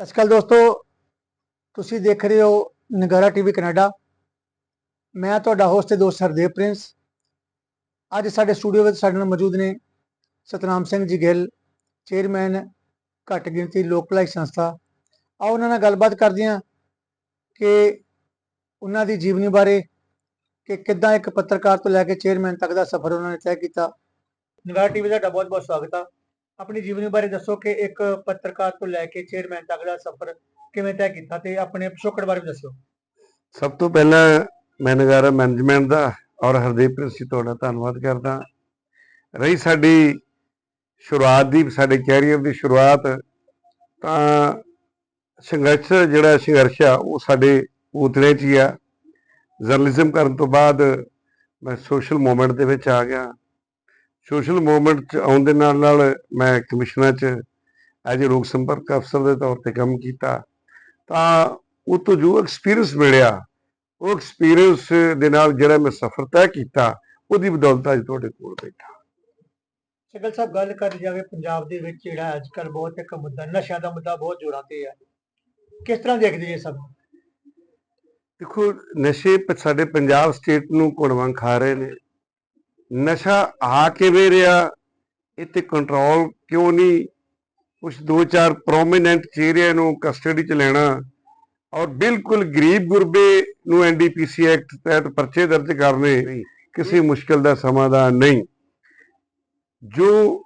ਸਤਿ ਸ਼੍ਰੀ ਅਕਾਲ ਦੋਸਤੋ। ਤੁਸੀਂ ਦੇਖ ਰਹੇ ਹੋ ਨਗਾਰਾ ਟੀਵੀ ਕੈਨੇਡਾ। ਮੈਂ ਤੁਹਾਡਾ ਹੋਸਟ ਤੇ ਦੋਸਤ ਹਰਦੇਵ ਪ੍ਰਿੰਸ। ਅੱਜ ਸਾਡੇ ਸਟੂਡੀਓ ਵਿੱਚ ਸਾਡੇ ਨਾਲ ਮੌਜੂਦ ਨੇ ਸਤਨਾਮ ਸਿੰਘ ਜੀ ਗਿੱਲ, ਚੇਅਰਮੈਨ, ਘੱਟ ਗਿਣਤੀ ਲੋਕ ਭਲਾਈ ਸੰਸਥਾ। ਆਓ ਉਹਨਾਂ ਨਾਲ ਗੱਲਬਾਤ ਕਰਦੇ ਹਾਂ ਕਿ ਉਹਨਾਂ ਦੀ ਜੀਵਨੀ ਬਾਰੇ ਕਿ ਕਿੱਦਾਂ ਇੱਕ ਪੱਤਰਕਾਰ ਤੋਂ ਲੈ ਕੇ ਚੇਅਰਮੈਨ ਤੱਕ ਦਾ ਸਫ਼ਰ ਉਹਨਾਂ ਨੇ ਤੈਅ ਕੀਤਾ। ਨਗਾਰਾ ਟੀਵੀ ਦਾ ਤੁਹਾਡਾ ਬਹੁਤ ਬਹੁਤ ਸਵਾਗਤ ਆ। ਆਪਣੀ ਜੀਵਨੀ ਬਾਰੇ ਦੱਸੋ ਕਿ ਇੱਕ ਪੱਤਰਕਾਰ ਤੋਂ ਲੈ ਕੇ ਚੇਅਰਮੈਨ ਤੱਕ ਦਾ ਸਫ਼ਰ ਕਿਵੇਂ ਤੈਅ ਕੀਤਾ ਤੇ ਆਪਣੇ ਪਿਛੋਕੜ ਬਾਰੇ ਵੀ ਦੱਸੋ। ਸਭ ਤੋਂ ਪਹਿਲਾਂ ਮੈਂ ਨਗਾਰਾ ਮੈਨੇਜਮੈਂਟ ਦਾ ਔਰ ਹਰਦੀਪ ਪ੍ਰਿੰਸੀ ਤੁਹਾਡਾ ਧੰਨਵਾਦ ਕਰਦਾ। ਰਹੀ ਸਾਡੀ ਸ਼ੁਰੂਆਤ ਦੀ, ਸਾਡੇ ਕੈਰੀਅਰ ਦੀ ਸ਼ੁਰੂਆਤ, ਤਾਂ ਸੰਘਰਸ਼ ਜਿਹੜਾ ਸੰਘਰਸ਼ ਆ, ਉਹ ਸਾਡੇ ਉਤਲੇ 'ਚ ਹੀ ਆ। ਜਰਨਲਿਜ਼ਮ ਕਰਨ ਤੋਂ ਬਾਅਦ ਮੈਂ ਸੋਸ਼ਲ ਮੂਵਮੈਂਟ ਦੇ ਵਿੱਚ ਆ ਗਿਆ। ਸੋਸ਼ਲ ਮੂਵਮੈਂਟ 'ਚ ਆਉਣ ਦੇ ਨਾਲ ਨਾਲ ਮੈਂ ਕਮਿਸ਼ਨਾਂ 'ਚ ਐਜ ਲੋਕ ਸੰਪਰਕ ਅਫਸਰ ਦੇ ਤੌਰ ਤੇ ਕੰਮ ਕੀਤਾ ਤਾਂ ਉਹ ਤੋਂ ਜੋ ਐਕਸਪੀਰੀਅੰਸ ਮਿਲਿਆ ਉਹ ਐਕਸਪੀਰੀਅੰਸ ਦੇ ਨਾਲ ਜਿਹੜਾ ਮੈਂ ਸਫ਼ਰ ਤੈਅ ਕੀਤਾ ਉਹਦੀ ਬਦੌਲਤ ਅੱਜ ਤੁਹਾਡੇ ਕੋਲ ਬੈਠਾ। ਸ਼ਗਲ ਸਾਹਿਬ ਗੱਲ ਕਰ ਜਾਵੇ ਪੰਜਾਬ ਦੇ ਵਿੱਚ ਜਿਹੜਾ ਅੱਜ ਕੱਲ ਬਹੁਤ ਇੱਕ ਮੁੱਦਾ ਨਸ਼ਿਆਂ ਦਾ ਮੁੱਦਾ ਬਹੁਤ ਜ਼ੋਰਾਂ ਤੇ ਹੈ ਕਿਸ ਤਰ੍ਹਾਂ ਦੇਖਦੇ ਜੀ ਇਹ ਸਭ? ਦੇਖੋ ਨਸ਼ੇ ਸਾਡੇ ਪੰਜਾਬ ਸਟੇਟ ਨੂੰ ਕੁੜਵਾਂ ਖਾ ਰਹੇ ਨੇ। ਨਸ਼ਾ ਆ ਕਿਵੇਂ ਰਿਹਾ ਤੇ ਕੰਟਰੋਲ ਕਿਉਂ ਨਹੀਂ? ਕੁਝ ਦੋ ਚਾਰ ਪ੍ਰੋਮਿਨੈਂਟ ਚਿਹਰਿਆਂ ਨੂੰ ਕਸਟਡੀ 'ਚ ਲੈਣਾ। ਔਰ ਬਿਲਕੁਲ ਗਰੀਬ ਗੁਰਬੇ ਨੂੰ ਐਨਡੀਪੀਸੀ ਐਕਟ ਤਹਿਤ ਪਰਚੇ ਦਰਜ ਕਰਨੇ ਕਿਸੇ ਮੁਸ਼ਕਲ ਦਾ ਸਮਾਧਾਨ ਨਹੀਂ। ਜੋ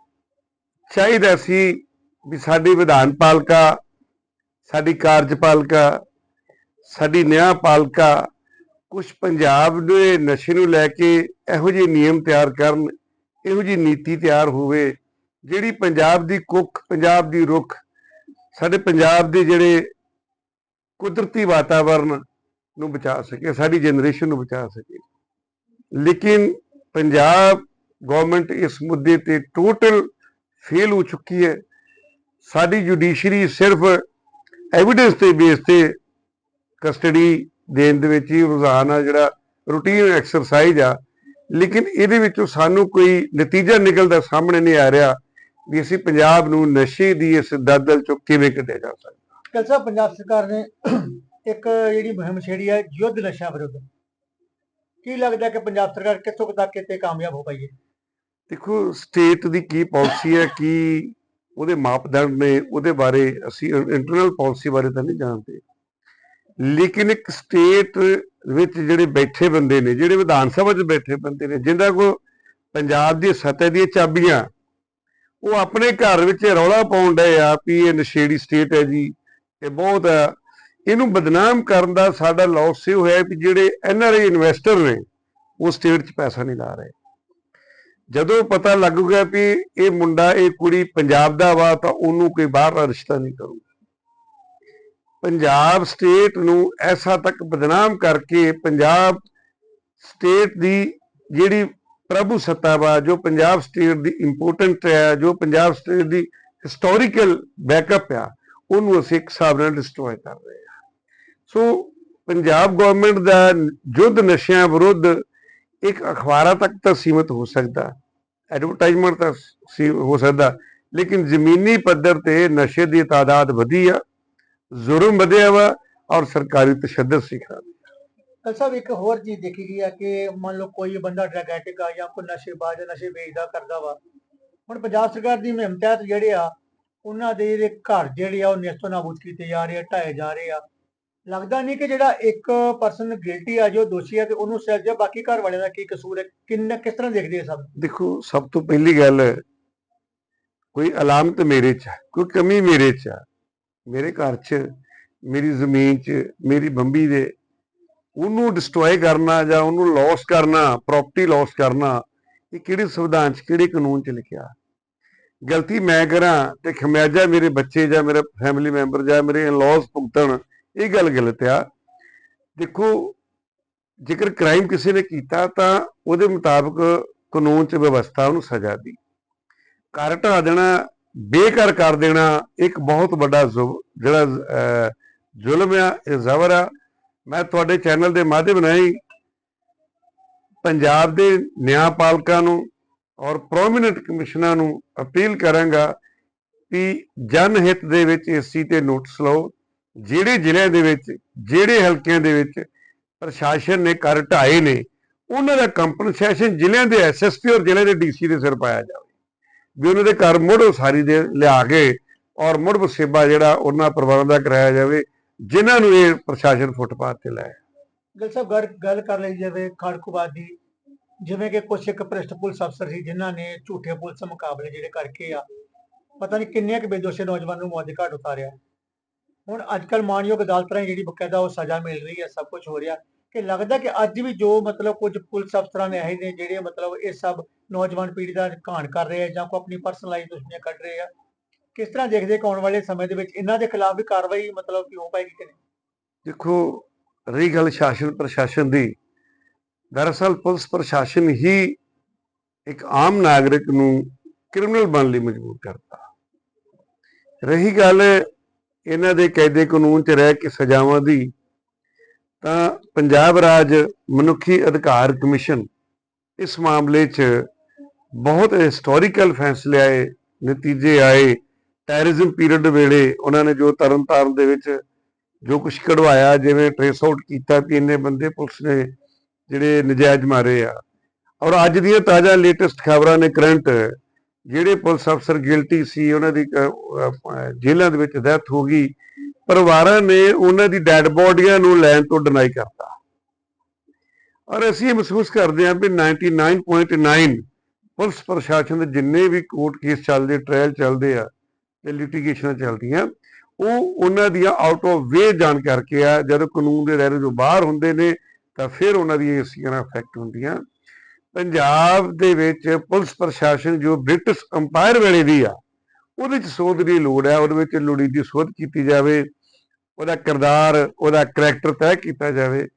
ਚਾਹੀਦਾ ਸੀ ਵੀ ਸਾਡੀ ਵਿਧਾਨ ਪਾਲਿਕਾ ਸਾਡੀ ਕਾਰਜਪਾਲਿਕਾ ਸਾਡੀ ਨਿਆਂਪਾਲਿਕਾ ਕੁਝ ਪੰਜਾਬ ਦੇ ਨਸ਼ੇ ਨੂੰ ਲੈ ਕੇ ਇਹੋ ਜਿਹੇ ਨਿਯਮ ਤਿਆਰ ਕਰਨ, ਇਹੋ ਜਿਹੀ ਨੀਤੀ ਤਿਆਰ ਹੋਵੇ, ਜਿਹੜੀ ਪੰਜਾਬ ਦੀ ਕੁੱਖ, ਪੰਜਾਬ ਦੀ ਰੁੱਖ, ਸਾਡੇ ਪੰਜਾਬ ਦੇ ਜਿਹੜੇ ਕੁਦਰਤੀ ਵਾਤਾਵਰਣ ਨੂੰ ਬਚਾ ਸਕੇ, ਸਾਡੀ ਜਨਰੇਸ਼ਨ ਨੂੰ ਬਚਾ ਸਕੇ। ਲੇਕਿਨ ਪੰਜਾਬ ਗਵਰਨਮੈਂਟ ਇਸ ਮੁੱਦੇ ਤੇ ਟੋਟਲ ਫੇਲ ਹੋ ਚੁੱਕੀ ਹੈ। ਸਾਡੀ ਜੁਡੀਸ਼ਰੀ ਸਿਰਫ ਐਵੀਡੈਂਸ ਤੇ ਬੇਸ ਤੇ ਕਸਟਡੀ ਦੇਣ ਦੇ ਵਿੱਚ ਹੀ ਰੁਝਾਨ ਆ ਜਿਹੜਾ ਰੂਟੀਨ ਐਕਸਰਸਾਈਜ਼ ਆ। ਲੇਕਿਨ ਇਹਦੇ ਵਿੱਚੋਂ ਸਾਨੂੰ ਕੋਈ ਨਤੀਜਾ ਨਿਕਲਦਾ ਸਾਹਮਣੇ ਨਹੀਂ ਆ ਰਿਹਾ ਵੀ ਅਸੀਂ ਪੰਜਾਬ ਨੂੰ ਨਸ਼ੇ ਦੀ ਇਸ ਦਲਦਲ ਚੋਂ ਕਿਵੇਂ ਕੱਢਿਆ ਜਾ ਸਕਦਾ। ਸਾਹਿਬ ਪੰਜਾਬ ਸਰਕਾਰ ਨੇ ਇੱਕ ਜਿਹੜੀ ਮੁਹਿੰਮ ਛੇੜੀ ਹੈ ਯੁੱਧ ਨਸ਼ਾ ਵਿਰੁੱਧ। ਕੀ ਲੱਗਦਾ ਕਿ ਪੰਜਾਬ ਸਰਕਾਰ ਕਿੱਥੋਂ ਤੱਕ ਇੱਥੇ ਕਾਮਯਾਬ ਹੋ ਪਾਈ ਹੈ? ਦੇਖੋ ਸਟੇਟ ਦੀ ਕੀ ਪਾਲਿਸੀ ਹੈ ਕੀ ਉਹਦੇ ਮਾਪਦੰਡ ਨੇ ਉਹਦੇ ਬਾਰੇ ਅਸੀਂ ਇੰਟਰਨਲ ਪਾਲਿਸੀ ਬਾਰੇ ਤਾਂ ਨਹੀਂ ਜਾਣਦੇ। ਲੇਕਿਨ ਇੱਕ ਸਟੇਟ ਵਿੱਚ ਜਿਹੜੇ ਬੈਠੇ ਬੰਦੇ ਨੇ, ਜਿਹੜੇ ਵਿਧਾਨ ਸਭਾ 'ਚ ਬੈਠੇ ਬੰਦੇ ਨੇ ਜਿਨ੍ਹਾਂ ਕੋ ਪੰਜਾਬ ਦੀ ਸੱਤਾ ਦੀਆਂ ਚਾਬੀਆਂ, ਉਹ ਆਪਣੇ ਘਰ ਵਿੱਚ ਰੌਲਾ ਪਾਉਣ ਡਏ ਆ ਵੀ ਇਹ ਨਸ਼ੇੜੀ ਸਟੇਟ ਹੈ ਜੀ, ਇਹ ਬਹੁਤ ਆ। ਇਹਨੂੰ ਬਦਨਾਮ ਕਰਨ ਦਾ ਸਾਡਾ ਲਾਸ ਇਹ ਹੋਇਆ ਵੀ ਜਿਹੜੇ ਐਨਆਰਆਈ ਇਨਵੈਸਟਰ ਨੇ, ਉਹ ਸਟੇਟ 'ਚ ਪੈਸਾ ਨਹੀਂ ਲਾ ਰਹੇ। ਜਦੋਂ ਪਤਾ ਲੱਗੂਗਾ ਵੀ ਇਹ ਮੁੰਡਾ, ਇਹ ਕੁੜੀ ਪੰਜਾਬ ਦਾ ਵਾ, ਤਾਂ ਉਹਨੂੰ ਕੋਈ ਬਾਹਰ ਦਾ ਰਿਸ਼ਤਾ ਨਹੀਂ ਕਰੂਗਾ। ਪੰਜਾਬ ਸਟੇਟ ਨੂੰ ਐਸਾ ਤੱਕ ਬਦਨਾਮ ਕਰਕੇ ਪੰਜਾਬ ਸਟੇਟ ਦੀ ਜਿਹੜੀ ਪ੍ਰਭੂ ਸੱਤਾ ਵਾ, ਜੋ ਪੰਜਾਬ ਸਟੇਟ ਦੀ ਇੰਪੋਰਟੈਂਟ ਹੈ, ਜੋ ਪੰਜਾਬ ਸਟੇਟ ਦੀ ਹਿਸਟੋਰੀਕਲ ਬੈਕਅਪ ਆ, ਉਹਨੂੰ ਅਸੀਂ ਇੱਕ ਹਿਸਾਬ ਨਾਲ ਡਿਸਟਰੋਏ ਕਰ ਰਹੇ ਹਾਂ। ਸੋ ਪੰਜਾਬ ਗਵਰਨਮੈਂਟ ਦਾ ਯੁੱਧ ਨਸ਼ਿਆਂ ਵਿਰੁੱਧ ਇੱਕ ਅਖਬਾਰਾਂ ਤੱਕ ਤਾਂ ਸੀਮਤ ਹੋ ਸਕਦਾ ਐਡਵਰਟਾਈਜ਼ਮੈਂਟ ਤਾਂ ਸੀ, ਹੋ ਸਕਦਾ, ਲੇਕਿਨ ਜ਼ਮੀਨੀ ਪੱਧਰ ਤੇ ਨਸ਼ੇ ਦੀ ਤਾਦਾਦ ਵਧੀ ਆ। ਜ਼ੁਰਮ ਵਧਿਆ ਵਾ ਔਰ ਸਰਕਾਰੀ ਤਸ਼ੱਦਦ ਸਿਖਾ ਸ਼ਗਲ ਸਾਹਿਬ ਇੱਕ ਹੋਰ ਚੀਜ਼ ਦੇਖੀ ਗਈ ਹੈ ਕਿ ਮੰਨ ਲਓ ਕੋਈ ਬੰਦਾ ਡਰਗ ਐਡਿਕ ਆ ਜਾਂ ਕੋਈ ਨਸ਼ੇਬਾਜ਼ ਆ, ਨਸ਼ੇ ਵੇਚਦਾ ਕਰਦਾ ਵਾ। ਹੁਣ ਪੰਜਾਬ ਸਰਕਾਰ ਦੀ ਮੁਹਿੰਮ ਤਹਿਤ ਜਿਹੜੇ ਆ ਉਹਨਾਂ ਦੇ ਜਿਹੜੇ ਘਰ ਜਿਹੜੇ ਆ ਉਹ ਨਿਸਤੋ ਨਾਬੂਦ ਕੀਤੇ ਜਾ ਰਹੇ ਆ ਢਾਏ ਜਾ ਰਹੇ ਆ। ਲੱਗਦਾ ਨਹੀਂ ਕਿ ਜਿਹੜਾ ਇੱਕ ਪਰਸਨ ਗਿਲਟੀ ਆ ਜੋ ਦੋਸ਼ੀ ਆ ਤੇ ਉਹਨੂੰ ਸਜ਼ਾ ਦਿਓ, ਬਾਕੀ ਘਰ ਵਾਲਿਆਂ ਦਾ ਕੀ ਕਸੂਰ ਹੈ ਕਿੰਨਾ ਕਿਸ ਤਰ੍ਹਾਂ ਦੇਖਦੇ ਆ ਸਭ? ਦੇਖੋ ਸਭ ਤੋਂ ਪਹਿਲੀ ਗੱਲ ਕੋਈ ਅਲਾਮਤ ਮੇਰੇ 'ਚ ਕੋਈ ਕਮੀ ਮੇਰੇ 'ਚ ਹੈ ਮੇਰੇ ਘਰ 'ਚ, ਮੇਰੀ ਜ਼ਮੀਨ 'ਚ, ਮੇਰੀ ਬੰਬੀ ਦੇ, ਉਹਨੂੰ ਡਿਸਟਰੋਏ ਕਰਨਾ ਜਾਂ ਉਹਨੂੰ ਲਾਸ ਕਰਨਾ ਪ੍ਰਾਪਰਟੀ ਲਾਸ ਕਰਨਾ, ਇਹ ਕਿਹੜੇ ਸੰਵਿਧਾਨ 'ਚ, ਕਿਹੜੇ ਕਾਨੂੰਨ 'ਚ ਲਿਖਿਆ? ਗਲਤੀ ਮੈਂ ਕਰਾਂ ਤੇ ਖਮਿਆਜਾ ਮੇਰੇ ਬੱਚੇ ਜਾਂ ਮੇਰਾ ਫੈਮਿਲੀ ਮੈਂਬਰ ਜਾਂ ਮੇਰੇ ਇਨ-ਲॉज ਭੁਗਤਣ, ਇਹ ਗੱਲ ਗਲਤ ਆ। ਦੇਖੋ, ਜੇਕਰ ਕ੍ਰਾਈਮ ਕਿਸੇ ਨੇ ਕੀਤਾ ਤਾਂ ਉਹਦੇ ਮੁਤਾਬਕ ਕਾਨੂੰਨ 'ਚ ਵਿਵਸਥਾ ਉਹਨੂੰ ਸਜ਼ਾ ਦੀ। ਕਰ ਢਾ ਦੇਣਾ ਬੇਘਰ ਕਰ ਦੇਣਾ ਇੱਕ ਬਹੁਤ ਵੱਡਾ ਜ਼ੁ- ਜਿਹੜਾ ਜ਼ੁਲਮ ਆ, ਇਹ ਜ਼ਬਰ ਆ। ਮੈਂ ਤੁਹਾਡੇ ਚੈਨਲ ਦੇ ਮਾਧਿਅਮ ਰਾਹੀਂ ਪੰਜਾਬ ਦੇ ਨਿਆਂਪਾਲਕਾਂ ਨੂੰ ਔਰ ਪ੍ਰੋਮਿਨੈਂਟ ਕਮਿਸ਼ਨਰਾਂ ਨੂੰ ਅਪੀਲ ਕਰਾਂਗਾ ਕਿ ਜਨ ਹਿੱਤ ਦੇ ਵਿੱਚ ਇਸ ਚੀਜ਼ ਤੇ ਨੋਟਿਸ ਲਓ। ਜਿਹੜੇ ਜ਼ਿਲ੍ਹਿਆਂ ਦੇ ਵਿੱਚ, ਜਿਹੜੇ ਹਲਕਿਆਂ ਦੇ ਵਿੱਚ ਪ੍ਰਸ਼ਾਸਨ ਨੇ ਕਰ ਢਾਏ ਨੇ, ਉਹਨਾਂ ਦਾ ਕੰਪਨਸੇਸ਼ਨ ਜ਼ਿਲ੍ਹਿਆਂ ਦੇ ਐਸਐਸਪੀ ਔਰ ਜ਼ਿਲ੍ਹੇ ਦੇ ਡੀਸੀ ਦੇ ਸਿਰ ਪਾਇਆ ਜਾਵੇ। ਵੀ ਉਹਨਾਂ ਦੇ ਘਰ ਮੁੜ ਉਸਾਰੀ ਦੇ ਲਿਆ ਕੇ ਔਰ ਮੁੜ ਵਸੇਬਾ ਜਿਹੜਾ ਉਹਨਾਂ ਪਰਿਵਾਰਾਂ ਦਾ ਕਰਾਇਆ ਜਾਵੇ, ਜਿਨ੍ਹਾਂ ਨੂੰ ਇਹ ਪ੍ਰਸ਼ਾਸਨ ਫੁੱਟਪਾਥ ਤੇ ਲਾਇਆ। ਗੱਲ ਸਾਹਿਬ, ਗੱਲ ਗੱਲ ਕਰ ਲਈ ਜਾਵੇ ਖਾੜਕੂਬਾਦ ਜਿਵੇਂ ਕਿ ਕੁਝ ਇੱਕ ਭ੍ਰਿਸ਼ਟ ਪੁਲਿਸ ਅਫਸਰ ਸੀ, ਜਿਨ੍ਹਾਂ ਨੇ ਝੂਠੇ ਪੁਲਿਸ ਮੁਕਾਬਲੇ ਜਿਹੜੇ ਕਰਕੇ ਆ, ਪਤਾ ਨਹੀਂ ਕਿੰਨੇ ਕੁ ਬੇਦੋਸ਼ੇ ਨੌਜਵਾਨ ਨੂੰ ਮੌਤ ਦੇ ਘਾਟ ਉਤਾਰਿਆ। ਹੁਣ ਅੱਜ ਕੱਲ ਮਾਨਯੋਗ ਅਦਾਲਤਾਂ ਨੇ ਜਿਹੜੀ ਬਕਾਇਦਾ ਉਹ ਸਜ਼ਾ ਮਿਲ ਰਹੀ ਹੈ, ਸਭ ਕੁਝ ਹੋ ਰਿਹਾ। ਕਿ ਲੱਗਦਾ ਕਿ ਅੱਜ ਵੀ ਜੋ ਮਤਲਬ ਕੁਝ ਪੁਲਿਸ ਅਫਸਰਾਂ ਨੇ ਇਹ ਨੇ ਜਿਹੜੇ ਮਤਲਬ ਇਹ ਸਭ ਨੌਜਵਾਨ ਪੀੜ੍ਹੀ ਦਾ ਘਾਣ ਕਰ ਰਹੇ ਆ ਜਾਂ ਕੋਈ ਆਪਣੀ ਪਰਸਨਲ ਲਾਈਫ ਦੁਸ਼ਮਣੀਆਂ ਕੱਢ ਰਹੇ ਆ, ਕਿਸ ਤਰ੍ਹਾਂ ਦੇਖਦੇ ਕਿ ਆਉਣ ਵਾਲੇ ਸਮੇਂ ਦੇ ਵਿੱਚ ਇਹਨਾਂ ਦੇ ਖਿਲਾਫ ਵੀ ਕਾਰਵਾਈ ਮਤਲਬ ਕਿ ਹੋ ਪਾਏਗੀ ਕਿ ਨਹੀਂ? ਦੇਖੋ, ਰਹੀ ਗੱਲ ਸ਼ਾਸਨ ਪ੍ਰਸ਼ਾਸਨ ਦੀ, ਦਰਅਸਲ ਪੁਲਿਸ ਪ੍ਰਸ਼ਾਸਨ ਹੀ ਇੱਕ ਆਮ ਨਾਗਰਿਕ ਨੂੰ ਕ੍ਰਿਮੀਨਲ ਬਣਨ ਲਈ ਮਜਬੂਰ ਕਰਦਾ। ਰਹੀ ਗੱਲ ਇਹਨਾਂ ਦੇ ਕਾਇਦੇ ਕਾਨੂੰਨ 'ਚ ਰਹਿ ਕੇ ਸਜ਼ਾਵਾਂ ਦੀ ਤਾਂ ਪੰਜਾਬ ਰਾਜ ਮਨੁੱਖੀ ਅਧਿਕਾਰ ਕਮਿਸ਼ਨ ਇਸ ਮਾਮਲੇ 'ਚ ਬਹੁਤ ਹਿਸਟੋਰੀਕਲ ਫੈਸਲੇ ਆਏ ਨਤੀਜੇ ਆਏ। ਟੈਰਰਿਜ਼ਮ ਪੀਰੀਅਡ ਵੇਲੇ ਉਹਨਾਂ ਨੇ ਜੋ ਤਰਨਤਾਰਨ ਦੇ ਵਿੱਚ ਜੋ ਕੁਝ ਕਢਵਾਇਆ ਜਿਵੇਂ ਟ੍ਰੇਸ ਆਊਟ ਕੀਤਾ ਕਿ ਇੰਨੇ ਬੰਦੇ ਪੁਲਿਸ ਨੇ ਜਿਹੜੇ ਨਜਾਇਜ਼ ਮਾਰੇ ਆ। ਔਰ ਅੱਜ ਦੀਆਂ ਤਾਜ਼ਾ ਲੇਟੈਸਟ ਖਬਰਾਂ ਨੇ ਕਰੰਟ ਜਿਹੜੇ ਪੁਲਿਸ ਅਫਸਰ ਗਿਲਟੀ ਸੀ ਉਹਨਾਂ ਦੀ ਅਹ, ਜੇਲ੍ਹਾਂ ਦੇ ਵਿੱਚ ਡੈਥ ਹੋ ਗਈ। ਪਰਿਵਾਰਾਂ ਨੇ ਉਹਨਾਂ ਦੀ ਡੈਡ ਬੋਡੀਆਂ ਨੂੰ ਲੈਣ ਤੋਂ ਡਿਨਾਈ ਕਰਤਾ। ਔਰ ਅਸੀਂ ਇਹ ਮਹਿਸੂਸ ਕਰਦੇ ਹਾਂ ਵੀ 99.9 ਪੁਲਿਸ ਪ੍ਰਸ਼ਾਸਨ ਦੇ ਜਿੰਨੇ ਵੀ ਕੋਰਟ ਕੇਸ ਚੱਲਦੇ ਟ੍ਰਾਇਲ ਚੱਲਦੇ ਆ ਤੇ ਲਿਟੀਗੇਸ਼ਨ ਚੱਲਦੀਆਂ, ਉਹ ਉਹਨਾਂ ਦੀਆਂ ਆਊਟ ਆਫ ਵੇ ਜਾਣ ਕਰਕੇ ਆ, ਜਦੋਂ ਕਾਨੂੰਨ ਦੇ ਦਾਇਰੇ ਤੋਂ ਬਾਹਰ ਹੁੰਦੇ ਨੇ, ਤਾਂ ਫਿਰ ਉਹਨਾਂ ਦੀ ਇਸ ਨਾਲ ਹੁੰਦੀਆਂ। ਪੰਜਾਬ ਦੇ ਵਿੱਚ ਪੁਲਿਸ ਪ੍ਰਸ਼ਾਸਨ ਜੋ ਬ੍ਰਿਟਿਸ਼ ਅੰਪਾਇਰ ਵੇਲੇ ਦੀ ਆ ਉਹਦੇ ਚ ਸੋਧ ਦੀ ਲੋੜ ਹੈ, ਉਹਦੇ ਵਿੱਚ ਲੋੜੀਂਦੀ ਸੋਧ ਕੀਤੀ ਜਾਵੇ, ਉਹਦਾ ਕਿਰਦਾਰ, ਉਹਦਾ ਕਰੈਕਟਰ ਤੈਅ ਕੀਤਾ ਜਾਵੇ।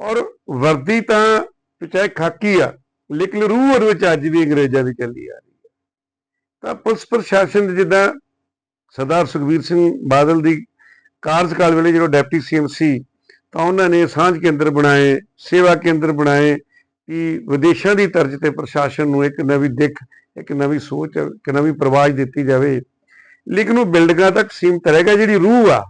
ਔਰ ਵਰਦੀ ਤਾਂ ਚਾਹੇ ਖਾਕੀ ਆ, ਲੇਕਿਨ ਰੂਹ ਉਹਦੇ ਵਿੱਚ ਅੱਜ ਵੀ ਅੰਗਰੇਜ਼ਾਂ ਦੀ ਚੱਲੀ ਆ ਰਹੀ ਹੈ। ਤਾਂ ਪੁਲਿਸ ਪ੍ਰਸ਼ਾਸਨ ਜਿੱਦਾਂ ਸਰਦਾਰ ਸੁਖਬੀਰ ਸਿੰਘ ਬਾਦਲ ਦੀ ਕਾਰਜਕਾਲ ਵੇਲੇ ਜਦੋਂ ਡਿਪਟੀ ਸੀਐਮ ਸੀ, ਤਾਂ ਉਹਨਾਂ ਨੇ ਸਾਂਝ ਕੇਂਦਰ ਬਣਾਏ, ਸੇਵਾ ਕੇਂਦਰ ਬਣਾਏ ਕਿ ਵਿਦੇਸ਼ਾਂ ਦੀ ਤਰਜ਼ ਤੇ ਪ੍ਰਸ਼ਾਸਨ ਨੂੰ ਇੱਕ ਨਵੀਂ ਦਿੱਖ ਇੱਕ ਨਵੀਂ ਸੋਚ ਇੱਕ ਨਵੀਂ ਪ੍ਰਵਾਜ ਦਿੱਤੀ ਜਾਵੇ। ਲੇਕਿਨ ਉਹ ਬਿਲਡਿੰਗਾਂ ਤੱਕ ਸੀਮਤ ਰਹੇਗਾ, ਜਿਹੜੀ ਰੂਹ ਆ,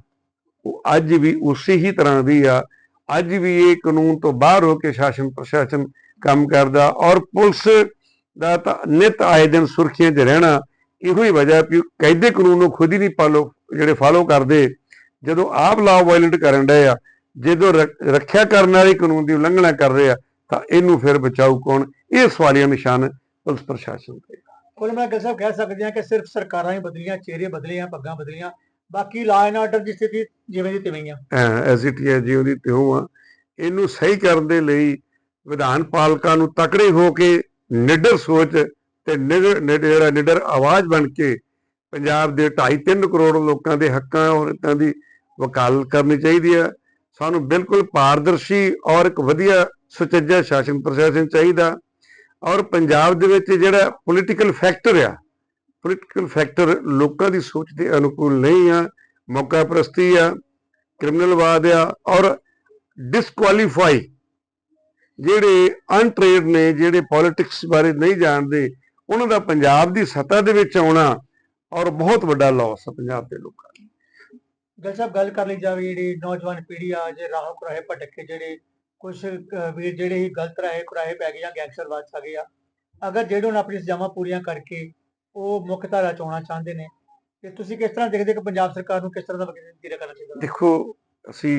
ਉਹ ਅੱਜ ਵੀ ਉਸੇ ਹੀ ਤਰ੍ਹਾਂ ਦੀ ਆ। ਅੱਜ ਵੀ ਇਹ ਕਾਨੂੰਨ ਤੋਂ ਬਾਹਰ ਹੋ ਕੇ ਸ਼ਾਸਨ ਪ੍ਰਸ਼ਾਸਨ ਕੰਮ ਕਰਦਾ ਔਰ ਪੁਲਿਸ ਦਾ ਤਾਂ ਨਿਤ ਆਏ ਦਿਨ ਸੁਰਖੀਆਂ 'ਚ ਰਹਿਣਾ ਇਹੋ ਹੀ ਵਜ੍ਹਾ ਵੀ ਉਹ ਕਾਇਦੇ ਕਾਨੂੰਨ ਨੂੰ ਖੁਦ ਹੀ ਨਹੀਂ ਪਾਲੋ ਜਿਹੜੇ ਫਾਲੋ ਕਰਦੇ। ਜਦੋਂ ਆਪ ਲਾਅ ਵਾਇਲੈਂਟ ਕਰਨ ਡਏ ਆ, ਜਦੋਂ ਰੱਖਿਆ ਕਰਨ ਵਾਲੇ ਕਾਨੂੰਨ ਦੀ ਉਲੰਘਣਾ ਕਰ ਰਹੇ ਆ, ਤਾਂ ਇਹਨੂੰ ਫਿਰ ਬਚਾਊ ਕੌਣ? ਇਹ ਸਵਾਲੀਆ ਨਿਸ਼ਾਨ ਪੁਲਿਸ ਪ੍ਰਸ਼ਾਸਨ ਤੇ। ਕੁੱਲ ਕੇ ਸਾਹਿਬ ਕਹਿ ਸਕਦੇ ਹਾਂ ਕਿ ਸਿਰਫ ਸਰਕਾਰਾਂ ਹੀ ਬਦਲੀਆਂ ਚਿਹਰੇ ਬਦਲੇ ਆ ਪੱਗਾਂ ਬਦਲੀਆਂ। ਬਾਕੀ ਲਾਅ ਐਂਡ ਆਰਡਰ ਦੀ ਸਥਿਤੀ ਜਿਵੇਂ ਦੀ ਤਿਵੇਂ ਹੀ ਆ। ਐਜ਼ ਇਟ ਹੈ ਜੀ ਉਹਦੀ ਤਿਉ ਆ। ਇਹਨੂੰ ਸਹੀ ਕਰਨ ਦੇ ਲਈ ਵਿਧਾਨ ਪਾਲਕਾਂ ਨੂੰ ਤਕੜੇ ਹੋ ਕੇ ਨਿਡਰ ਸੋਚ ਤੇ ਨਿਡਰ ਨਿਡਰ- ਜਿਹੜਾ ਨਿਡਰ ਆਵਾਜ਼ ਬਣ ਕੇ ਪੰਜਾਬ ਦੇ 2.5 ਕਰੋੜ ਲੋਕਾਂ ਦੇ ਹੱਕਾਂ ਔਰ ਹਿੱਤਾਂ ਦੀ ਵਕਾਲਤ ਕਰਨੀ ਚਾਹੀਦੀ ਹੈ ਸਾਨੂੰ ਬਿਲਕੁਲ ਪਾਰਦਰਸ਼ੀ ਔਰ ਇੱਕ ਵਧੀਆ ਸੁਚੱਜਾ ਸ਼ਾਸਨ ਪ੍ਰਸ਼ਾਸਨ ਚਾਹੀਦਾ। ਔਰ ਪੰਜਾਬ ਦੇ ਵਿੱਚ ਜਿਹੜਾ ਪੋਲੀਟੀਕਲ ਫੈਕਟਰ ਆ ਪੋਲੀਟੀਕਲ ਫੈਕਟਰ ਲੋਕਾਂ ਦੀ ਸੋਚ ਦੇ ਅਨੁਕੂਲ ਨਹੀਂ ਆ, ਮੌਕਾ ਪ੍ਰਸਤੀ ਆ, ਕ੍ਰਿਮੀਨਲਵਾਦ ਆ, ਔਰ ਡਿਸਕੁਆਲੀਫਾਈ ਜਿਹੜੇ ਅਨਟ੍ਰੇਡ ਨੇ, ਜਿਹੜੇ ਪੋਲਿਟਿਕਸ ਬਾਰੇ ਨਹੀਂ ਜਾਣਦੇ, ਉਹਨਾਂ ਦਾ ਪੰਜਾਬ ਦੀ ਸੱਤਾ ਦੇ ਵਿੱਚ ਆਉਣਾ ਔਰ ਬਹੁਤ ਵੱਡਾ ਲਾਸ ਹੈ ਪੰਜਾਬ ਦੇ ਲੋਕਾਂ ਲਈ ਗੱਲ ਸਾਹਿਬ, ਗੱਲ ਕਰ ਲਈ ਜਾਵੇ ਜਿਹੜੀ ਨੌਜਵਾਨ ਪੀੜ੍ਹੀ ਆ, ਜੇ ਰਾਹ ਕੁਰਾਹੇ ਭਟਕ ਕੇ ਜਿਹੜੇ ਕੁਝ ਵੀਰ ਜਿਹੜੇ ਹੀ ਗਲਤ ਰਾਹੇ ਕੁਰਾਹੇ ਪੈ ਗਏ ਜਾਂ ਗੈਂਗਸਟਰ ਵਾਚ ਆ ਆ, ਅਗਰ ਜਿਹੜੇ ਹੁਣ ਆਪਣੀ ਸਜ਼ਾਵਾਂ ਪੂਰੀਆਂ ਕਰਕੇ ਉਹ ਮੁੱਖ ਧਾਰਾ ਚ ਆਉਣਾ ਚਾਹੁੰਦੇ ਨੇ, ਤੇ ਤੁਸੀਂ ਕਿਸ ਤਰ੍ਹਾਂ ਦੇਖਦੇ ਕਿ ਪੰਜਾਬ ਸਰਕਾਰ ਨੂੰ ਕਿਸ ਤਰ੍ਹਾਂ ਦਾ ਵਕੀਲ ਕਰਨਾ ਚਾਹੀਦਾ? ਦੇਖੋ, ਅਸੀਂ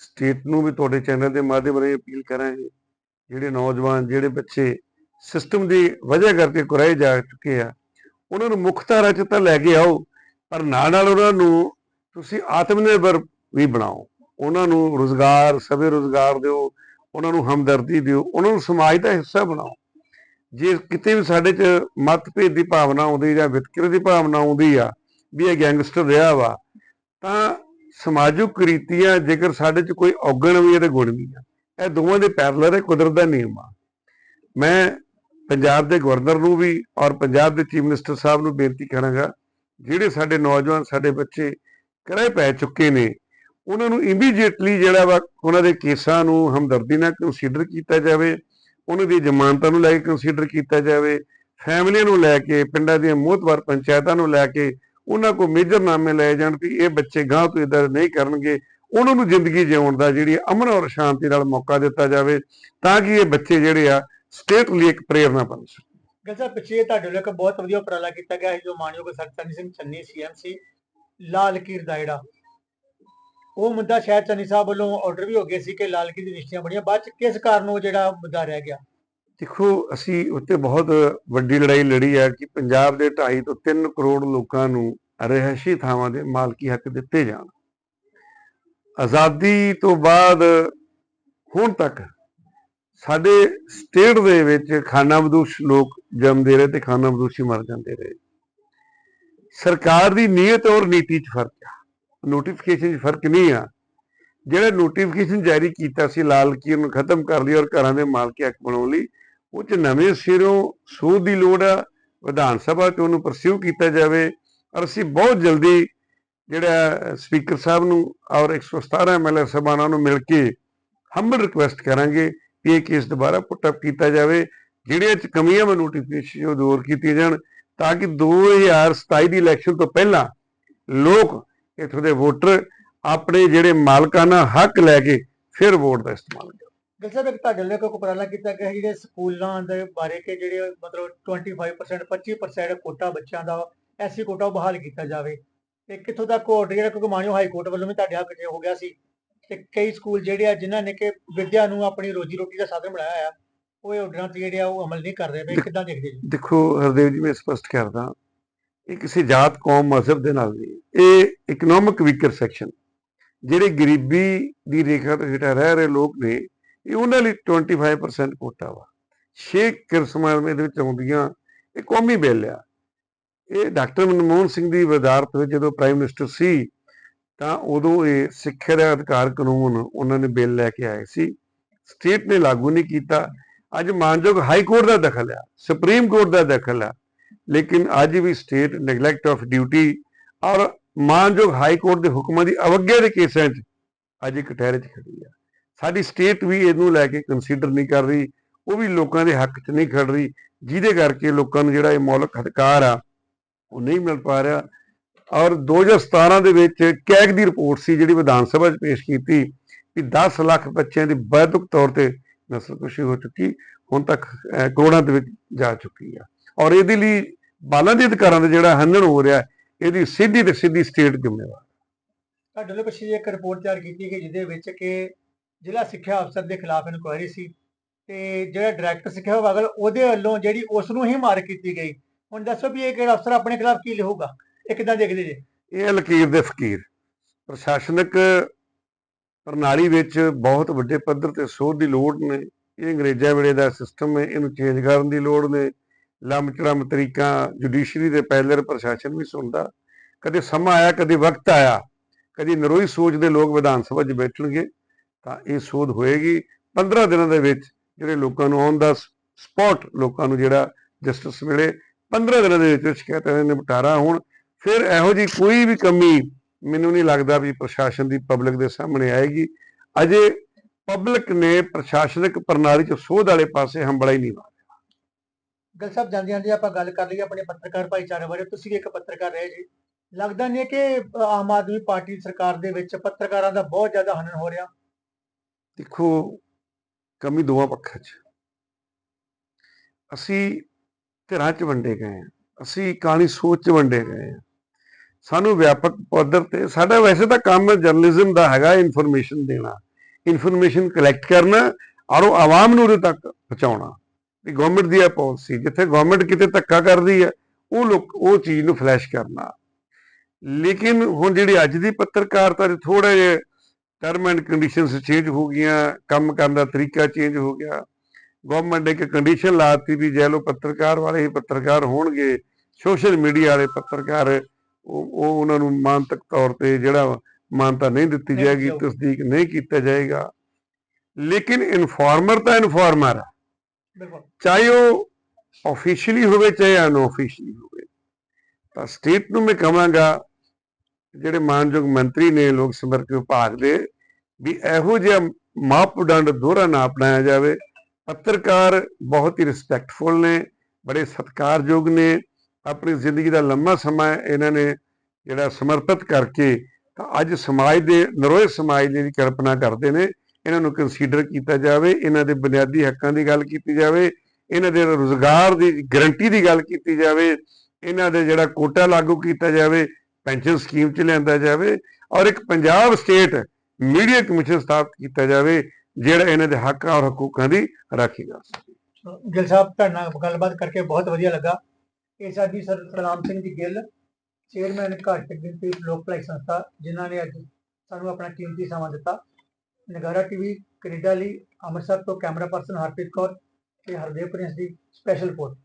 ਸਟੇਟ ਨੂੰ ਵੀ ਤੁਹਾਡੇ ਚੈਨਲ ਦੇ ਮਾਧਿਅਮ ਰਾਹੀਂ ਅਪੀਲ ਕਰਾਂਗੇ, ਜਿਹੜੇ ਨੌਜਵਾਨ, ਜਿਹੜੇ ਬੱਚੇ ਸਿਸਟਮ ਦੀ ਵਜ੍ਹਾ ਕਰਕੇ ਕੁਰਾਏ ਜਾ ਚੁੱਕੇ ਆ, ਉਹਨਾਂ ਨੂੰ ਮੁੱਖ ਧਾਰਾ 'ਚ ਤਾਂ ਲੈ ਕੇ ਆਓ, ਪਰ ਨਾਲ ਨਾਲ ਉਹਨਾਂ ਨੂੰ ਤੁਸੀਂ ਆਤਮ ਨਿਰਭਰ ਵੀ ਬਣਾਓ। ਉਹਨਾਂ ਨੂੰ ਰੋਜ਼ਗਾਰ, ਸਵੇ ਰੋਜ਼ਗਾਰ ਦਿਓ, ਉਹਨਾਂ ਨੂੰ ਹਮਦਰਦੀ ਦਿਓ, ਉਹਨਾਂ ਨੂੰ ਸਮਾਜ ਦਾ ਹਿੱਸਾ ਬਣਾਓ। ਜੇ ਕਿਤੇ ਵੀ ਸਾਡੇ 'ਚ ਮਤਭੇਦ ਦੀ ਭਾਵਨਾ ਆਉਂਦੀ ਜਾਂ ਵਿਤਕਰੇ ਦੀ ਭਾਵਨਾ ਆਉਂਦੀ ਆ, ਵੀ ਇਹ ਗੈਂਗਸਟਰ ਰਿਹਾ ਵਾ, ਤਾਂ ਸਮਾਜਿਕ ਰੀਤੀਆਂ ਜੇਕਰ ਸਾਡੇ 'ਚ ਕੋਈ ਔਗਣ ਵੀ ਹੈ ਤੇ ਗੁਣ ਵੀ ਆ। ਇਹ ਦੋਵਾਂ ਦੇ ਪੈਰਲਰ ਹੈ, ਕੁਦਰਤ ਦਾ ਨਿਯਮ ਆ। ਮੈਂ ਪੰਜਾਬ ਦੇ ਗਵਰਨਰ ਨੂੰ ਵੀ ਔਰ ਪੰਜਾਬ ਦੇ ਚੀਫ ਮਿਨਿਸਟਰ ਸਾਹਿਬ ਨੂੰ ਬੇਨਤੀ ਕਰਾਂਗਾ, ਜਿਹੜੇ ਸਾਡੇ ਨੌਜਵਾਨ, ਸਾਡੇ ਬੱਚੇ ਕਰੇ ਪੈ ਚੁੱਕੇ ਨੇ ਉਹਨਾਂ ਨੂੰ ਇਮੀਡੀਏਟਲੀ ਜਿਹੜਾ ਵਾ ਉਹਨਾਂ ਦੇ ਕੇਸਾਂ ਨੂੰ ਹਮਦਰਦੀ ਨਾਲ ਕੰਸੀਡਰ ਕੀਤਾ ਜਾਵੇ, ਉਹਨਾਂ ਦੀ ਜ਼ਮਾਨਤਾਂ ਨੂੰ ਲੈ ਕੇ ਕੰਸੀਡਰ ਕੀਤਾ ਜਾਵੇ, ਫੈਮਲੀਆਂ ਨੂੰ ਲੈ ਕੇ, ਪਿੰਡਾਂ ਦੀਆਂ ਮੋਹਤਵਾਰ ਪੰਚਾਇਤਾਂ ਨੂੰ ਲੈ ਕੇ ਉਹਨਾਂ ਕੋ ਮੇਜਰਨਾਮੇ ਲਏ ਜਾਣ ਵੀ ਇਹ ਬੱਚੇ ਗਾਂ ਤੋਂ ਇਦਾਂ ਨਹੀਂ ਕਰਨਗੇ। ਉਹਨਾਂ ਨੂੰ ਜ਼ਿੰਦਗੀ ਜਿਉਣ ਦਾ ਜਿਹੜੀ ਅਮਨ ਔਰ ਸ਼ਾਂਤੀ ਨਾਲ ਮੌਕਾ ਦਿੱਤਾ ਜਾਵੇ ਤਾਂ ਕਿ ਇਹ ਬੱਚੇ ਜਿਹੜੇ ਆ ਸਟੇਟ ਲਈ ਇੱਕ ਪ੍ਰੇਰਨਾ ਬਣ ਸਕਣ। ਗੱਲ ਪਿੱਛੇ ਤੁਹਾਡੇ ਵੱਲੋਂ ਇੱਕ ਬਹੁਤ ਵਧੀਆ ਉਪਰਾਲਾ ਕੀਤਾ ਗਿਆ ਸੀ ਜੋ ਮਾਨਯੋਗ ਸਰਚੰਨੀ ਸਿੰਘ ਚੰਨੀ, ਸੀਐਮ ਸੀ, ਲਾਲ ਕੀਰ ਦਾ ਜਿਹੜਾ ਉਹ ਮੁੱਦਾ ਸ਼ਾਇਦ ਚੰਨੀ ਸਾਹਿਬ ਵੱਲੋਂ ਆਰਡਰ ਵੀ ਹੋ ਗਏ ਸੀ ਕਿ ਲਾਲ ਕਿਲ੍ਹੇ ਦੀ ਰਿਸ਼ਤੀਆਂ ਬਣੀਆਂ ਬਾਅਦ ਚ ਕਿਸ ਕਾਰਨ ਉਹ ਜਿਹੜਾ ਮੁੱਦਾ ਰਹਿ ਗਿਆ? ਦੇਖੋ, ਅਸੀਂ ਉੱਤੇ ਬਹੁਤ ਵੱਡੀ ਲੜਾਈ ਲੜੀ ਹੈ ਕਿ ਪੰਜਾਬ ਦੇ 2.5 ਤੋਂ 3 ਕਰੋੜ ਲੋਕਾਂ ਨੂੰ ਰਹਿਸ਼ੀ ਥਾਵਾਂ ਦੇ ਮਾਲਕੀ ਹੱਕ ਦਿੱਤੇ ਜਾਣ। ਆਜ਼ਾਦੀ ਤੋਂ ਬਾਅਦ ਹੁਣ ਤੱਕ ਸਾਡੇ ਸਟੇਟ ਦੇ ਵਿੱਚ ਖਾਨਾਬਦੂਸ਼ ਲੋਕ ਜੰਮਦੇ ਰਹੇ ਤੇ ਖਾਨਾਬਦੂਸ਼ੀ ਮਰ ਜਾਂਦੇ ਰਹੇ। ਸਰਕਾਰ ਦੀ ਨੀਅਤ ਔਰ ਨੀਤੀ 'ਚ ਫ਼ਰਕ ਹੈ ਨੋਟੀਫਿਕੇਸ਼ਨ 'ਚ ਫ਼ਰਕ ਨਹੀਂ ਆ। ਜਿਹੜਾ ਨੋਟੀਫਿਕੇਸ਼ਨ ਜਾਰੀ ਕੀਤਾ ਸੀ ਲਾਲ ਕੀਰ ਨੂੰ ਖਤਮ ਕਰ ਲਈ ਔਰ ਘਰਾਂ ਦੇ ਮਾਲਕੀ ਹੱਕ ਬਣਾਉਣ ਲਈ, ਉਹ ਚ ਨਵੇਂ ਸਿਰੋਂ ਸੋਧ ਦੀ ਲੋੜ ਆ। ਵਿਧਾਨ ਸਭਾ ਚ ਉਹਨੂੰ ਪਰਸਿਊ ਕੀਤਾ ਜਾਵੇ ਔਰ ਅਸੀਂ ਬਹੁਤ ਜਲਦੀ ਜਿਹੜਾ ਸਪੀਕਰ ਸਾਹਿਬ ਨੂੰ ਔਰ 117 ਐਮਐਲਏ ਸਭਾਵਾਂ ਨੂੰ ਮਿਲ ਕੇ ਹੰਬਲ ਰਿਕੁਐਸਟ ਕਰਾਂਗੇ ਕਿ ਇਹ ਕੇਸ ਦੁਬਾਰਾ ਪੁੱਟ ਅਪ ਕੀਤਾ ਜਾਵੇ, ਜਿਹੜੀਆਂ ਚ ਕਮੀਆਂ ਮੈਂ ਨੋਟੀਫਿਕੇਸ਼ਨ ਉਹ ਦੂਰ ਕੀਤੀਆਂ ਜਾਣ ਤਾਂ ਕਿ 2027 ਦੀ ਇਲੈਕਸ਼ਨ ਤੋਂ ਪਹਿਲਾਂ ਲੋਕ ਇਥੋਂ ਦੇ ਵੋਟਰ ਆਪਣੇ ਜਿਹੜੇ ਮਾਲਕਾਨਾ ਹੱਕ ਲੈ ਕੇ ਫਿਰ ਵੋਟ ਦਾ ਇਸਤੇਮਾਲ ਗੱਲ ਸਾਹਿਬ ਇੱਕ ਤੁਹਾਡੇ ਵੱਲੋਂ ਇੱਕ ਉਪਰਾਲਾ ਕੀਤਾ ਗਿਆ ਜਿਹੜੇ ਸਕੂਲਾਂ ਦੇ ਬਾਰੇ ਕਿ ਜਿਹੜੇ ਮਤਲਬ 25% 25% ਕੋਟਾ ਬੱਚਿਆਂ ਦਾ ਐਸੀ ਕੋਟਾ ਬਹਾਲ ਕੀਤਾ ਜਾਵੇ? ਤੇ ਕਿੱਥੋਂ ਤੱਕ ਆਰਡਰ ਜਿਹੜਾ ਕਿਉਂਕਿ ਮਾਨਯੋਗ ਹਾਈ ਕੋਰਟ ਵੱਲੋਂ ਵੀ ਤੁਹਾਡੇ ਹੱਕ 'ਚ ਹੋ ਗਿਆ ਸੀ ਤੇ ਕਈ ਸਕੂਲ ਜਿਹੜੇ ਆ ਜਿਨ੍ਹਾਂ ਨੇ ਕਿ ਵਿਦਿਆ ਨੂੰ ਆਪਣੀ ਰੋਜੀ ਰੋਟੀ ਦਾ ਸਾਧਨ ਬਣਾਇਆ ਆ ਉਹ ਇਹ ਆਰਡਰਾਂ ਤੇ ਜਿਹੜੇ ਆ ਉਹ ਅਮਲ ਨਹੀਂ ਕਰ ਰਹੇ ਪਏ। ਕਿੱਦਾਂ ਦੇਖਦੇ ਜੀ? ਦੇਖੋ ਹਰਦੇਵ ਜੀ ਮੈਂ ਸਪਸ਼ਟ ਕਰਦਾ ਇਹ ਕਿਸੇ ਜਾਤ, ਕੌਮ, ਮਜ਼ਹਬ ਦੇ ਨਾਲ ਨਹੀਂ। ਇਹ ਇਕਨੋਮਿਕ ਵੀਕਰ ਸੈਕਸ਼ਨ ਜਿਹੜੇ ਗਰੀਬੀ ਦੀ ਰੇਖਾ ਤੋਂ ਹੇਠਾਂ ਰਹਿ ਰਹੇ ਲੋਕ ਨੇ, ਇਹ ਉਹਨਾਂ ਲਈ 25% ਕੋਟਾ ਵਾ। ਛੇ ਕਿਸਮਾਂ ਇਹਦੇ ਵਿੱਚ ਆਉਂਦੀਆਂ, ਇਹ ਕੌਮੀ ਬਿੱਲ ਆ। ਇਹ ਡਾਕਟਰ ਮਨਮੋਹਨ ਸਿੰਘ ਦੀ ਵਜ਼ਾਰਤ ਵਿੱਚ ਜਦੋਂ ਪ੍ਰਾਈਮ ਮਿਨਿਸਟਰ ਸੀ, ਤਾਂ ਉਦੋਂ ਇਹ ਸਿੱਖਿਆ ਦਾ ਅਧਿਕਾਰ ਕਾਨੂੰਨ ਉਹਨਾਂ ਨੇ ਬਿੱਲ ਲੈ ਕੇ ਆਏ ਸੀ। ਸਟੇਟ ਨੇ ਲਾਗੂ ਨਹੀਂ ਕੀਤਾ। ਅੱਜ ਮਾਨਯੋਗ ਹਾਈ ਕੋਰਟ ਦਾ ਦਖਲ ਆ, ਸੁਪਰੀਮ ਕੋਰਟ ਦਾ ਦਖਲ ਆ। ਲੇਕਿਨ ਅੱਜ ਵੀ ਸਟੇਟ ਨੈਗਲੈਕਟ ਆਫ ਡਿਊਟੀ ਔਰ ਮਾਨਯੋਗ ਹਾਈ ਕੋਰਟ ਦੇ ਹੁਕਮਾਂ ਦੀ ਅਵੱਗਿਆ ਦੇ ਕੇਸਾਂ 'ਚ ਅੱਜ ਇੱਕ ਠਹਿਰੇ 'ਚ ਖੜੀ ਆ। ਸਾਡੀ ਸਟੇਟ ਵੀ ਇਹਨੂੰ ਲੈ ਕੇ ਕੰਸੀਡਰ ਨਹੀਂ ਕਰ ਰਹੀ, ਉਹ ਵੀ ਲੋਕਾਂ ਦੇ ਹੱਕ 'ਚ ਨਹੀਂ ਖੜ ਰਹੀ, ਜਿਹਦੇ ਕਰਕੇ ਲੋਕਾਂ ਨੂੰ ਜਿਹੜਾ ਇਹ ਮੌਲਿਕ ਅਧਿਕਾਰ ਆ, ਉਹ ਨਹੀਂ ਮਿਲ ਪਾ ਰਿਹਾ। ਔਰ 2017 ਦੇ ਵਿੱਚ ਕੈਗ ਦੀ ਰਿਪੋਰਟ ਸੀ ਜਿਹੜੀ ਵਿਧਾਨ ਸਭਾ 'ਚ ਪੇਸ਼ ਕੀਤੀ ਕਿ 10 ਲੱਖ ਬੱਚਿਆਂ ਦੀ ਵੈਦਿਕ ਤੌਰ ਤੇ ਨਸਲਕੁਸ਼ੀ ਹੋ ਚੁੱਕੀ, ਹੁਣ ਤੱਕ ਕਰੋੜਾਂ ਦੇ ਵਿੱਚ ਜਾ ਚੁੱਕੀ ਆ। ਔਰ ਇਹਦੇ ਲਈ ਬਾਲਾਂ ਦੇ ਅਧਿਕਾਰਾਂ ਦਾ ਜਿਹੜਾ ਹੰਨਣ ਹੋ ਰਿਹਾ ਇਹਦੀ ਸਿੱਧੀ ਤੇ ਸਿੱਧੀ ਸਟੇਟ ਜ਼ਿੰਮੇਵਾਰ। ਤੁਹਾਡੇ ਵੱਲੋਂ ਪਿੱਛੇ ਜਿਹੇ ਇੱਕ ਰਿਪੋਰਟ ਤਿਆਰ ਕੀਤੀ ਗਈ ਜਿਹਦੇ ਵਿੱਚ ਕਿ ਜ਼ਿਲ੍ਹਾ ਸਿੱਖਿਆ ਅਫਸਰ ਦੇ ਖਿਲਾਫ ਇਨਕੁਆਇਰੀ ਸੀ ਤੇ ਜਿਹੜਾ ਡਾਇਰੈਕਟਰ ਸਿੱਖਿਆ ਵਿਭਾਗ ਉਹਦੇ ਵੱਲੋਂ ਜਿਹੜੀ ਉਸ ਨੂੰ ਹੀ ਮਾਰ ਕੀਤੀ ਗਈ। ਹੁਣ ਦੱਸੋ ਵੀ ਇਹ ਕਿਹੜਾ ਅਫਸਰ ਆਪਣੇ ਖਿਲਾਫ ਕੀ ਲਿਖੂਗਾ? ਇਹ ਕਿੱਦਾਂ ਦੇਖਦੇ ਜੀ ਇਹ ਲਕੀਰ ਦੇ ਫਕੀਰ। ਪ੍ਰਸ਼ਾਸਨਿਕ ਪ੍ਰਣਾਲੀ ਵਿੱਚ ਬਹੁਤ ਵੱਡੇ ਪੱਧਰ ਤੇ ਸੋਧ ਦੀ ਲੋੜ ਨੇ। ਇਹ ਅੰਗਰੇਜ਼ਾਂ ਵੇਲੇ ਦਾ ਸਿਸਟਮ ਹੈ ਇਹਨੂੰ ਚੇਂਜ ਕਰਨ ਦੀ ਲੋੜ ਨੇ। ਲੰਮਚੜਮ ਤਰੀਕਾ ਜੁਡੀਸ਼ਰੀ ਦੇ ਪੈਲਰ ਪ੍ਰਸ਼ਾਸਨ ਵੀ ਸੁਣਦਾ। ਕਦੇ ਸਮਾਂ ਆਇਆ, ਕਦੇ ਵਕਤ ਆਇਆ, ਕਦੀ ਨਰੋਈ ਸੋਚ ਦੇ ਲੋਕ ਵਿਧਾਨ ਸਭਾ 'ਚ ਬੈਠਣਗੇ, ਤਾਂ ਇਹ ਸੋਧ ਹੋਏਗੀ। 15 ਦਿਨਾਂ ਦੇ ਵਿੱਚ ਜਿਹੜੇ ਲੋਕਾਂ ਨੂੰ ਔਨ ਦਾ ਸਪੌਟ ਲੋਕਾਂ ਨੂੰ ਜਿਹੜਾ ਜਸਟਿਸ ਮਿਲੇ 15 ਦਿਨਾਂ ਦੇ ਵਿੱਚ ਸ਼ਿਕਾਇਤਾਂ ਦਾ ਨਿਪਟਾਰਾ ਹੋਣ। ਫਿਰ ਇਹੋ ਜੀ ਕੋਈ ਵੀ ਕਮੀ ਮੈਨੂੰ ਨਹੀਂ ਲੱਗਦਾ ਵੀ ਪ੍ਰਸ਼ਾਸਨ ਦੀ ਪਬਲਿਕ ਦੇ ਸਾਹਮਣੇ ਆਏਗੀ। ਅਜੇ ਪਬਲਿਕ ਨੇ ਪ੍ਰਸ਼ਾਸਨਿਕ ਪ੍ਰਣਾਲੀ 'ਚ ਸੋਧ ਵਾਲੇ ਪਾਸੇ ਹੰਬੜਾ ਹੀ ਨਹੀਂ ਮਾਰਿਆ ਗੱਲ ਸਾਹਿਬ ਜਾਂਦੇ ਜਾਂਦੇ ਆਪਾਂ ਗੱਲ ਕਰ ਲਈਏ ਆਪਣੇ ਪੱਤਰਕਾਰ ਭਾਈਚਾਰੇ ਬਾਰੇ। ਤੁਸੀਂ ਇੱਕ ਪੱਤਰਕਾਰ ਰਹੇ ਜੀ। ਲੱਗਦਾ ਨਹੀਂ ਕਿ ਆਮ ਆਦਮੀ ਪਾਰਟੀ ਸਰਕਾਰ ਦੇ ਵਿੱਚ ਪੱਤਰਕਾਰਾਂ ਦਾ ਬਹੁਤ ਜ਼ਿਆਦਾ ਹਨਨ ਹੋ ਰਿਹਾ। ਦੇਖੋ, ਕਮੀ ਦੋਵਾਂ ਪੱਖਾਂ 'ਚ। ਅਸੀਂ ਧਿਰਾਂ 'ਚ ਵੰਡੇ ਗਏ ਹਾਂ। ਅਸੀਂ ਕਾਲੀ ਸੋਚ 'ਚ ਵੰਡੇ ਗਏ ਹਾਂ। ਸਾਨੂੰ ਵਿਆਪਕ ਪੱਧਰ ਤੇ, ਸਾਡਾ ਵੈਸੇ ਤਾਂ ਕੰਮ ਜਰਨਲਿਜ਼ਮ ਦਾ ਹੈਗਾ ਇਨਫੋਰਮੇਸ਼ਨ ਦੇਣਾ। ਇਨਫੋਰਮੇਸ਼ਨ ਕਲੈਕਟ ਕਰਨਾ, ਔਰ ਉਹ ਆਵਾਮ ਨੂੰ ਉਹਦੇ ਤੱਕ ਪਹੁੰਚਾਉਣਾ। ਵੀ ਗਵਰਨਮੈਂਟ ਦੀ ਇਹ ਪਾਲਿਸੀ ਜਿੱਥੇ ਗਵਰਨਮੈਂਟ ਕਿਤੇ ਧੱਕਾ ਕਰਦੀ ਹੈ ਉਹ ਲੋਕ ਉਹ ਚੀਜ਼ ਨੂੰ ਫਲੈਸ਼ ਕਰਨਾ ਲੇਕਿਨ ਹੁਣ ਜਿਹੜੀ ਅੱਜ ਦੀ ਪੱਤਰਕਾਰਤਾ ਦੇ ਥੋੜਾ ਜਿਹਾ ਟਰਮ ਐਂਡ ਕੰਡੀਸ਼ਨਸ ਚੇਂਜ ਹੋ ਗਈਆਂ ਕੰਮ ਕਰਨ ਦਾ ਤਰੀਕਾ ਚੇਂਜ ਹੋ ਗਿਆ। ਗਵਰਨਮੈਂਟ ਨੇ ਇੱਕ ਕੰਡੀਸ਼ਨ ਲਾਤੀ ਵੀ ਜੇ ਲੋ ਪੱਤਰਕਾਰ ਵਾਲੇ ਹੀ ਪੱਤਰਕਾਰ ਹੋਣਗੇ ਸੋਸ਼ਲ ਮੀਡੀਆ ਵਾਲੇ ਪੱਤਰਕਾਰ ਉਹ ਉਹ ਉਹਨਾਂ ਨੂੰ ਮਾਨਤਕ ਤੌਰ ਤੇ ਜਿਹੜਾ ਮਾਨਤਾ ਨਹੀਂ ਦਿੱਤੀ ਜਾਏਗੀ। ਤਸਦੀਕ ਨਹੀਂ ਕੀਤਾ ਜਾਏਗਾ। ਲੇਕਿਨ ਇਨਫਾਰਮਰ ਤਾਂ ਇਨਫਾਰਮਰ ਹੈ ਚਾਹੇ ਉਹ ਆਫੀਸ਼ੀਅਲੀ ਹੋਵੇ, ਚਾਹੇ ਅਨਆਫੀਸ਼ੀਅਲੀ ਹੋਵੇ। ਤਾਂ ਸਟੇਟ ਨੂੰ ਮੈਂ ਕਹਾਂਗਾ, ਜਿਹੜੇ ਮਾਨਯੋਗ ਮੰਤਰੀ ਨੇ ਲੋਕ ਸੰਪਰਕ ਵਿਭਾਗ ਦੇ, ਵੀ ਇਹੋ ਜਿਹਾ ਮਾਪਦੰਡ ਦੋਹਰਾ ਨਾ ਅਪਣਾਇਆ ਜਾਵੇ। ਪੱਤਰਕਾਰ ਬਹੁਤ ਹੀ ਰਿਸਪੈਕਟਫੁਲ ਨੇ, ਬੜੇ ਸਤਿਕਾਰਯੋਗ ਨੇ। ਆਪਣੀ ਜ਼ਿੰਦਗੀ ਦਾ ਲੰਮਾ ਸਮਾਂ ਇਹਨਾਂ ਨੇ ਜਿਹੜਾ ਸਮਰਪਿਤ ਕਰਕੇ, ਤਾਂ ਅੱਜ ਸਮਾਜ ਦੇ, ਨਰੋਏ ਸਮਾਜ ਦੀ ਕਲਪਨਾ ਕਰਦੇ ਨੇ। ਇਹਨਾਂ ਨੂੰ ਕੰਸੀਡਰ ਕੀਤਾ ਜਾਵੇ, ਇਹਨਾਂ ਦੇ ਬੁਨਿਆਦੀ ਹੱਕਾਂ ਦੀ ਗੱਲ ਕੀਤੀ ਜਾਵੇ, ਇਹਨਾਂ ਦੇ ਰੋਜ਼ਗਾਰ ਦੀ ਗਰੰਟੀ ਦੀ ਗੱਲ ਕੀਤੀ ਜਾਵੇ, ਇਹਨਾਂ ਦੇ ਜਿਹੜਾ ਕੋਟਾ ਲਾਗੂ ਕੀਤਾ ਜਾਵੇ ਪੈਨਸ਼ਨ ਸਕੀਮ ਚ ਲਿਆਂਦਾ ਜਾਵੇ ਔਰ ਇੱਕ ਪੰਜਾਬ ਸਟੇਟ ਮੀਡੀਆ ਕਮਿਸ਼ਨ ਸਥਾਪਿਤ ਕੀਤਾ ਜਾਵੇ, ਜਿਹੜਾ ਇਹਨਾਂ ਦੇ ਹੱਕਾਂ ਔਰ ਹਕੂਕਾਂ ਦੀ ਰਾਖੀ ਕਰ ਸਕੇ। ਗਿੱਲ ਸਾਹਿਬ, ਤੁਹਾਡੇ ਨਾਲ ਗੱਲਬਾਤ ਕਰਕੇ ਬਹੁਤ ਵਧੀਆ ਲੱਗਾ। ਇਹ ਸਾਡੀ ਸਰ ਸਤਨਾਮ ਸਿੰਘ ਜੀ ਗਿੱਲ ਚੇਅਰਮੈਨ ਘੱਟ ਗਿਣਤੀ ਲੋਕ ਭਲਾਈ ਸੰਸਥਾ, ਜਿਨ੍ਹਾਂ ਨੇ ਅੱਜ ਸਾਨੂੰ ਆਪਣਾ ਕੀਮਤੀ ਸਮਾਂ ਦਿੱਤਾ। ਨਗਾਰਾ ਟੀਵੀ ਕੈਨੇਡਾ ਲਈ ਅੰਮ੍ਰਿਤਸਰ ਤੋਂ ਕੈਮਰਾ ਪਰਸਨ ਹਰਪ੍ਰੀਤ ਕੌਰ ਤੇ ਹਰਦੇਵ ਪ੍ਰਿੰਸ ਦੀ ਸਪੈਸ਼ਲ ਰਿਪੋਰਟ